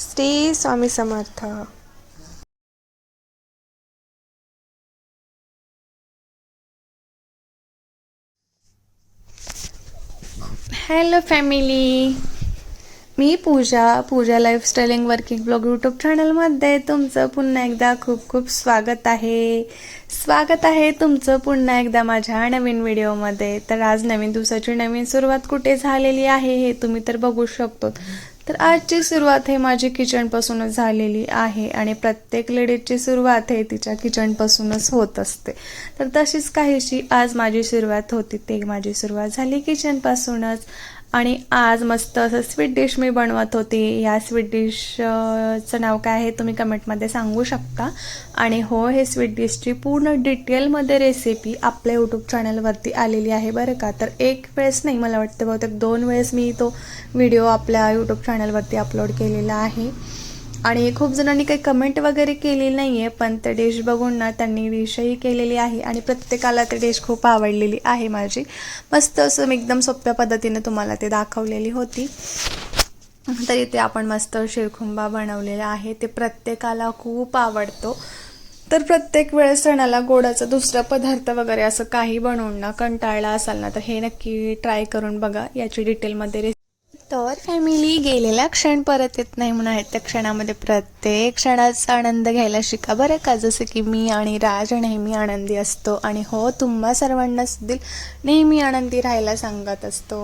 Shri Swami Samarth. Hello family मी Pooja Pooja lifestyling working blog YouTube चॅनलमध्ये तुमचं पुन्हा एकदा खूप खूप स्वागत आहे. स्वागत आहे तुमचं पुन्हा एकदा माझ्या नवीन व्हिडिओमध्ये तर आज नवीन दिवसाची नवीन सुरुवात कुठे झालेली आहे हे तुम्ही तर बघू शकतो तर आजची सुरुवात हे माझी किचनपासूनच झालेली आहे आणि प्रत्येक लेडीजची सुरुवात हे तिच्या किचनपासूनच होत असते. तर तशीच काहीशी आज माझी सुरुवात होती ते माझी सुरुवात झाली किचनपासूनच आणि आज मस्त असं स्वीट डिश मी बनवत होती. या स्वीट डिशचं नाव काय आहे तुम्ही कमेंटमध्ये सांगू शकता. आणि हो हे स्वीट डिशची पूर्ण डिटेलमध्ये रेसिपी आपल्या यूट्यूब चॅनलवरती आलेली आहे बरं का. तर एक वेळेस नाही मला वाटतं बहुतेक दोन वेळेस मी तो व्हिडिओ आपल्या यूट्यूब चॅनलवरती अपलोड केलेला आहे. आणि खूप जणांनी काही कमेंट वगैरे केली नाही आहे पण ते डिश बघून ना त्यांनी डिशही केलेली आहे आणि प्रत्येकाला ते डिश खूप आवडलेली आहे माझी. मस्त असं मी एकदम सोप्या पद्धतीने तुम्हाला ते दाखवलेली होती. तर इथे आपण मस्त शिरखुंबा बनवलेला आहे. ते प्रत्येकाला खूप आवडतो. तर प्रत्येक वेळेस सणाला गोडाचा दुसरा पदार्थ वगैरे असं काही बनवून ना कंटाळला असाल ना तर हे नक्की ट्राय करून बघा. याची डिटेलमध्ये तर फॅमिली गेलेला क्षण परत येत नाही म्हणून आहे त्या क्षणामध्ये प्रत्येक क्षणाचा आनंद घ्यायला शिका. बरं का? जसं की मी आणि राज नेहमी आनंदी असतो आणि हो तुम्हा सर्वांना सुद्धा नेहमी आनंदी राहायला सांगत असतो.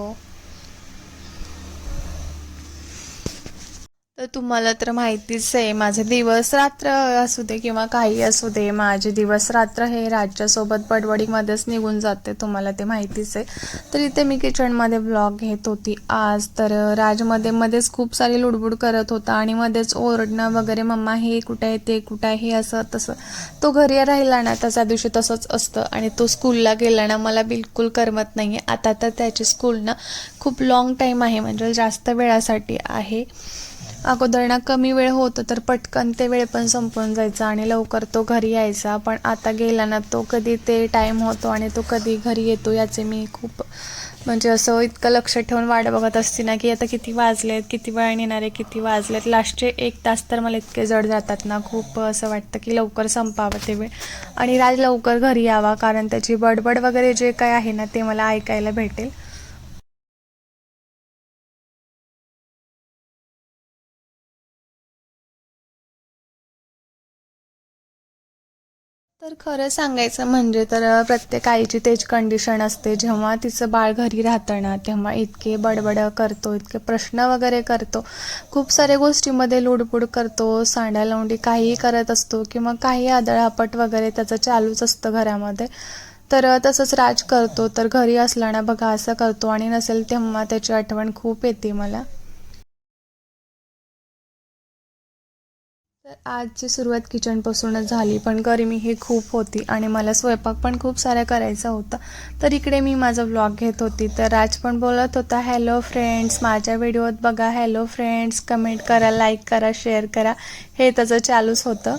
तर तुम्हाला तर माहितीच आहे माझे दिवस रात्र असू दे किंवा काही असू दे माझे दिवस रात्र हे राज्यासोबत बडबडीमध्येच निघून जाते तुम्हाला ते माहितीच आहे. तर इथे मी किचनमध्ये ब्लॉग घेत होती आज. तर राजमध्ये मध्येच खूप सारी लुडबुड करत होता आणि मध्येच ओरडणं वगैरे मम्मा हे कुठं आहे ते कुठं आहे हे असं तसं. तो घरी राहिला ना त्याच्या दिवशी तसंच असतं आणि तो स्कूलला गेला ना मला बिलकुल करमत नाही आहे आता तर त्याची स्कूल ना खूप लाँग टाईम आहे म्हणजे जास्त वेळासाठी आहे. अगोदर ना कमी वेळ होतो तर पटकन ते वेळ पण संपून जायचा आणि लवकर तो घरी यायचा. पण आता गेला ना तो कधी ते टाईम होतो आणि तो कधी घरी येतो याचे मी खूप म्हणजे असं इतकं लक्ष ठेवून वाट बघत असते ना की आता किती वाजलेत किती वेळ येणार आहे किती वाजलेत. लास्टचे एक तास तर मला इतके जड जातात ना खूप असं वाटतं की लवकर संपावं ते वेळ. आणि राज लवकर घरी यावा कारण त्याची बडबड वगैरे जे काय आहे ना ते मला ऐकायला भेटेल. तर खरं सांगायचं म्हणजे तर प्रत्येक आईची तेच कंडिशन असते. जेव्हा तिचं बाळ घरी राहतं ना तेव्हा इतके बडबड करतो इतके प्रश्न वगैरे करतो. खूप साऱ्या गोष्टीमध्ये लुडबुड करतो सांड्या लावंडी काहीही करत असतो किंवा काही आदळापट वगैरे त्याचं चालूच असतं घरामध्ये. तर तसंच राज करतो. तर घरी असला ना बघा असं करतो आणि नसेल तेव्हा त्याची आठवण खूप येते मला. आजची सुरुवात किचनपासूनच झाली पण गरमी ही खूप होती आणि मला स्वयंपाक पण खूप साऱ्या करायचा होता. तर इकडे मी माझा व्लॉग घेत होती. तर राज पण बोलत होता हॅलो फ्रेंड्स माझ्या व्हिडिओत बघा हॅलो फ्रेंड्स कमेंट करा लाईक करा शेअर करा. हे त्याचं चालूच होतं.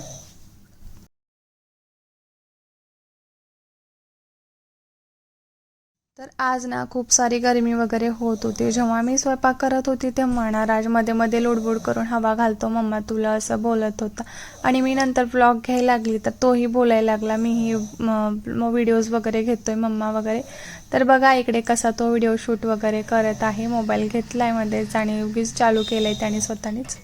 तर आज ना खूप सारी गरमी वगैरे होत होती. जेव्हा मी स्वयंपाक करत होती तेव्हा ना राजमध्ये मध्ये लुडबुड करून हवा घालतो. मम्मा तुला असं बोलत होता. आणि मी नंतर ब्लॉग घ्यायला लागली तर तोही बोलायला लागला. मीही व्हिडिओज वगैरे घेतोय मम्मा वगैरे. तर बघा इकडे कसा तो व्हिडिओ शूट वगैरे करत आहे. मोबाईल घेतलाय मध्येच आणि उगीच चालू केलंय त्याने स्वतःनेच.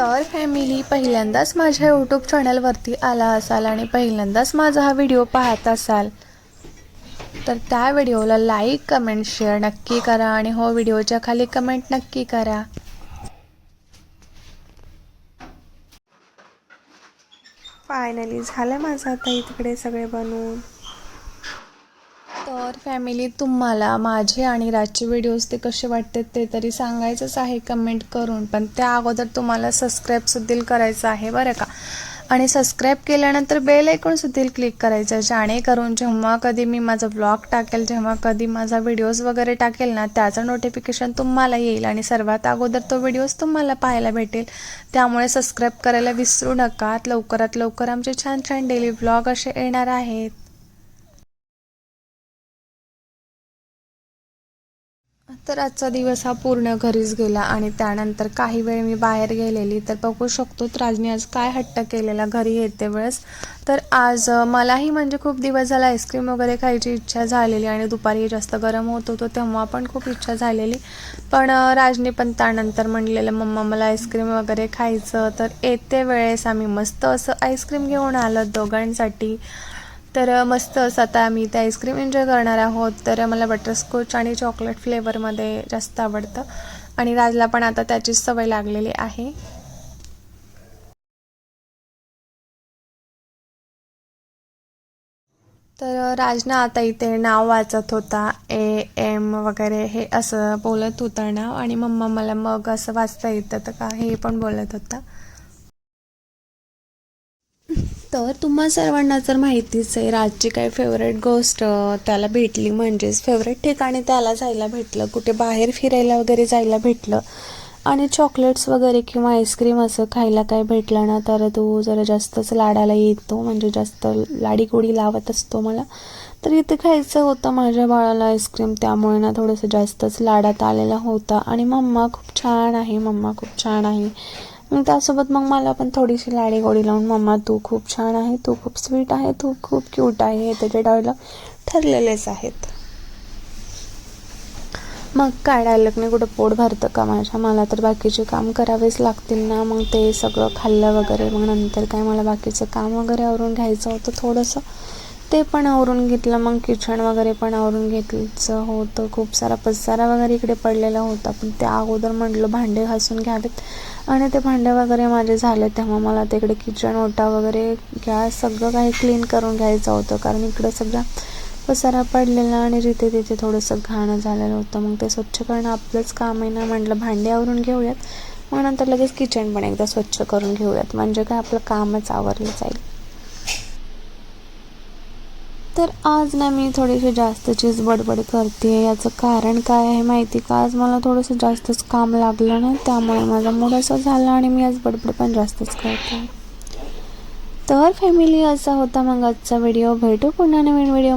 तर फॅमिली पहिल्यांदाच माझ्या यूट्यूब चॅनलवरती आला असाल आणि पहिल्यांदाच माझा हा व्हिडिओ पाहत असाल तर त्या व्हिडिओला लाईक कमेंट शेअर नक्की करा आणि हो व्हिडिओच्या खाली कमेंट नक्की करा. फायनली झालं माझं आता इकडे सगळे बनवून तर फॅमिली तुम्हाला माझे आणि राजचे व्हिडिओज ते कसे वाटतात ते तरी सांगायचंच आहे कमेंट करून. पण त्या अगोदर तुम्हाला सबस्क्राईब सुद्धा करायचं आहे बरं का? आणि सबस्क्राईब केल्यानंतर बेल ऐकून सुद्धा क्लिक करायचं. जेणेकरून जेव्हा कधी मी माझा ब्लॉग टाकेल जेव्हा कधी माझा व्हिडिओज वगैरे टाकेल ना त्याचं नोटिफिकेशन तुम्हाला येईल. आणि सर्वात अगोदर तो व्हिडिओज तुम्हाला पाहायला भेटेल. त्यामुळे सबस्क्राईब करायला विसरू नका. लवकरात लवकर आमचे छान छान डेली ब्लॉग असे येणार आहेत. तर आजचा दिवस हा पूर्ण घरीच गेला आणि त्यानंतर काही वेळ मी बाहेर गेलेली. तर बघू शकतो तर राजनी आज काय हट्ट केलेला घरी येते वेळेस. तर आज मलाही म्हणजे खूप दिवस झाला आईस्क्रीम वगैरे खायची इच्छा झालेली आणि दुपारी जास्त गरम होत होतो तेव्हा पण खूप इच्छा झालेली. पण राजनी राजने पण त्यानंतर म्हणलेलं मम्मा मला आईस्क्रीम वगैरे खायचं. तर येते वेळेस आम्ही मस्त असं आईस्क्रीम घेऊन आलो दोघांसाठी. तर मस्त असं आता आम्ही ते आईस्क्रीम एन्जॉय करणार आहोत. तर मला बटरस्कॉच आणि चॉकलेट फ्लेवरमध्ये जास्त आवडतं. आणि राजला पण आता त्याचीच सवय लागलेली आहे. तर राजना आता इथे नाव वाचत होता. ए एम वगैरे हे असं बोलत होतं नाव. आणि मम्मा मला मग असं वाचता येतं तर का हे पण बोलत होता. तर तुम्हा सर्वांना तर माहितीच आहे राजची काही फेवरेट गोष्ट त्याला भेटली म्हणजेच फेवरेट ठिकाणी त्याला जायला भेटलं कुठे बाहेर फिरायला वगैरे जायला भेटलं आणि चॉकलेट्स वगैरे किंवा आईस्क्रीम असं खायला काय भेटलं ना तर तो जरा जास्तच लाडाला येतो म्हणजे जास्त लाडीगोडी लावत असतो मला. तर इथे खायचं होतं माझ्या बाळाला आईस्क्रीम त्यामुळे ना थोडंसं जास्तच लाडात आलेला होता. आणि मम्मा खूप छान आहे मम्मा खूप छान आहे. मग त्यासोबत मग मला पण थोडीशी लाडी गोडी लावून मम्मा तू खूप छान आहे तू खूप स्वीट आहे तू खूप क्यूट आहे. हे त्याचे डायलॉग ठरलेलेच आहेत. मग काय डायलॉग नाही कुठं पोट भरतं का माझ्या? मला तर बाकीचे काम करावेच लागतील ना. मग ते सगळं खाल्लं वगैरे मग नंतर काय? मला बाकीचं काम वगैरे आवरून घ्यायचं होतं थोडंसं. ते पण आवरून घेतलं मग किचन वगैरे पण आवरून घेतलं. होतं खूप सारा पसारा वगैरे इकडे पडलेला होता पण त्या अगोदर म्हटलं भांडे घासून घ्यावेत. आणि ते भांडे वगैरे माझे झाले तेव्हा मला तिकडे किचन ओटा वगैरे गॅस सगळं काही क्लीन करून घ्यायचं होतं कारण इकडं सगळं पसारा पडलेला आणि जिथे तिथे थोडंसं घाणं झालेलं होतं. मग ते स्वच्छ करणं आपलंच काम आहे ना म्हटलं भांडे आवरून घेऊयात. मग नंतर लगेच किचन पण एकदा स्वच्छ करून घेऊयात. म्हणजे काय आपलं कामच आवरलं जाईल. तर आज ना मी थोडीशी जास्तचीच बडबड करते. याचं कारण काय आहे माहिती का? आज मला थोडंसं जास्तच काम लागलं ना त्यामुळे माझा मूड असा झाला आणि मी आज बडबड पण जास्तच करते. तर फॅमिली असा होता मग आजचा व्हिडिओ भेटू पुन्हा नवीन व्हिडिओ